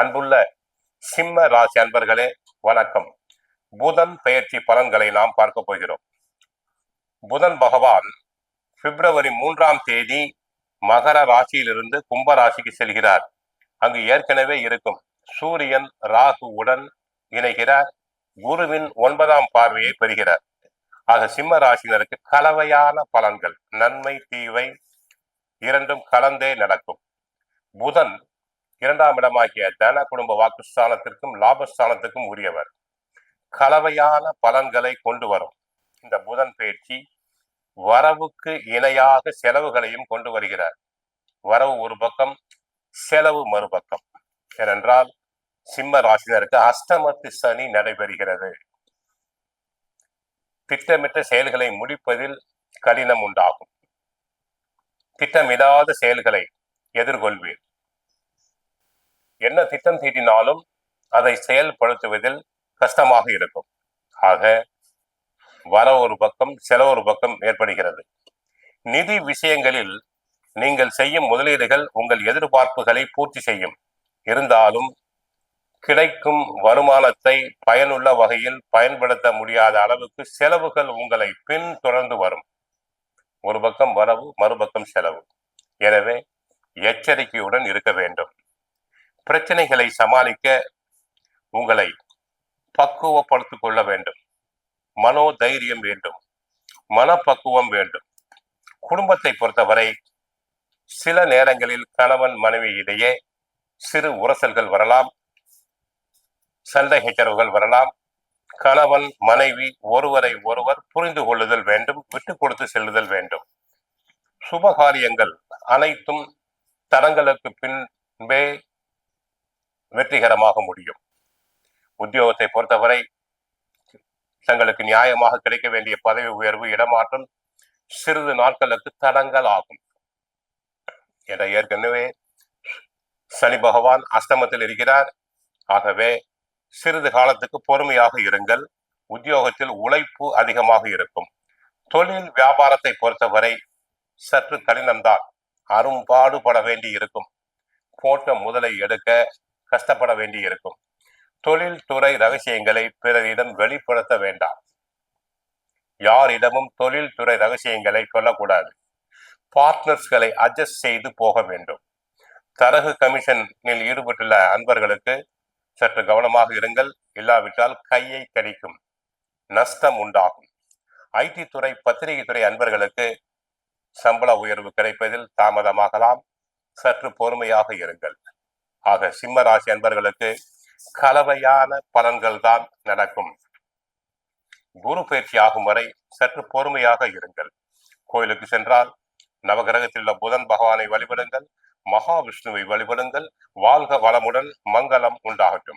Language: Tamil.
அன்புள்ள சிம்ம ராசி அன்பர்களே வணக்கம். புதன் பெயர்ச்சி பலன்களை நாம் பார்க்க போகிறோம். புதன் பகவான் பிப்ரவரி மூன்றாம் தேதி மகர ராசியிலிருந்து கும்ப ராசிக்கு செல்கிறார். அங்கு ஏற்கனவே இருக்கும் சூரியன் ராகுவுடன் இணைகிறார். குருவின் ஒன்பதாம் பார்வையை பெறுகிறார். ஆக சிம்ம ராசினருக்கு கலவையான பலன்கள் நன்மை தீவை இரண்டும் கலந்தே நடக்கும். புதன் இரண்டாம் இடமாகிய தன குடும்ப வாக்குஸ்தானத்திற்கும் லாபஸ்தானத்திற்கும் உரியவர். கலவையான பலன்களை கொண்டு வரும். இந்த புதன் பயிற்சி வரவுக்கு இணையாக செலவுகளையும் கொண்டு வருகிறார். வரவு ஒரு பக்கம் செலவு மறுபக்கம். ஏனென்றால் சிம்ம ராசினருக்கு அஷ்டமத்து சனி நடைபெறுகிறது. திட்டமிட்ட செயல்களை முடிப்பதில் கடினம் உண்டாகும். திட்டமிடாத செயல்களை எதிர்கொள்வீர். என்ன திட்டம் தீட்டினாலும் அதை செயல்படுத்துவதில் கஷ்டமாக இருக்கும். ஆக வர ஒரு பக்கம் செலவு ஒரு பக்கம் ஏற்படுகிறது. நிதி விஷயங்களில் நீங்கள் செய்யும் முதலீடுகள் உங்கள் எதிர்பார்ப்புகளை பூர்த்தி செய்யும். இருந்தாலும் கிடைக்கும் வருமானத்தை பயனுள்ள வகையில் பயன்படுத்த முடியாத அளவுக்கு செலவுகள் உங்களை பின் தொடர்ந்து வரும். ஒரு பக்கம் வரவு மறுபக்கம் செலவு. எனவே எச்சரிக்கையுடன் இருக்க வேண்டும். பிரச்சனைகளை சமாளிக்க உங்களை பக்குவப்படுத்திக் கொள்ள வேண்டும். மனோ தைரியம் வேண்டும். மனப்பக்குவம் வேண்டும். குடும்பத்தை பொறுத்தவரை சில நேரங்களில் கணவன் மனைவி இடையே சிறு உரசல்கள் வரலாம். சண்டை ஹெச்சரவுகள் வரலாம். கணவன் மனைவி ஒருவரை ஒருவர் புரிந்து கொள்ளுதல் வேண்டும். விட்டு கொடுத்து செல்லுதல் வேண்டும். சுபகாரியங்கள் அனைத்தும் தடங்களுக்கு பின்பே வெற்றிகரமாக முடியும். உத்தியோகத்தை பொறுத்தவரை தங்களுக்கு நியாயமாக கிடைக்க வேண்டிய பதவி உயர்வு இடமாற்றம் சிறிது நாட்களுக்கு தடங்கள் ஆகும். என ஏற்கனவே சனி பகவான் அஸ்தமத்தில் இருக்கிறார். ஆகவே சிறிது காலத்துக்கு பொறுமையாக இருங்கள். உத்தியோகத்தில் உழைப்பு அதிகமாக இருக்கும். தொழில் வியாபாரத்தை பொறுத்தவரை சற்று கடினம்தான். அரும்பாடுபட வேண்டி இருக்கும் போட்ட முதலை எடுக்க கஷ்டப்பட வேண்டியிருக்கும். தொழில்துறை தொழில் துறை ரகசியங்களை பிறரிடம் வெளிப்படுத்த வேண்டாம். யாரிடமும் தொழில் துறை ரகசியங்களை சொல்லக்கூடாது. பார்ட்னர்ஸ்களை அட்ஜஸ்ட் செய்து போக வேண்டும். தரகு கமிஷனில் ஈடுபட்டுள்ள அன்பர்களுக்கு சற்று கவனமாக இருங்கள். இல்லாவிட்டால் கையை கடிக்கும் நஷ்டம் உண்டாகும். ஐடி துறை பத்திரிகை துறை அன்பர்களுக்கு சம்பள உயர்வு கிடைப்பதில் தாமதமாகலாம். சற்று பொறுமையாக இருங்கள். ஆக சிம்ம ராசி அன்பர்களுக்கு கலவையான பலன்கள் தான் நடக்கும். குரு பயிற்சி ஆகும் வரை சற்று பொறுமையாக இருங்கள். கோயிலுக்கு சென்றால் நவகிரகத்தில் உள்ள புதன் பகவானை வழிபடுங்கள் மகாவிஷ்ணுவை வழிபடுங்கள் வாழ்க வளமுடன் மங்களம் உண்டாகட்டும்.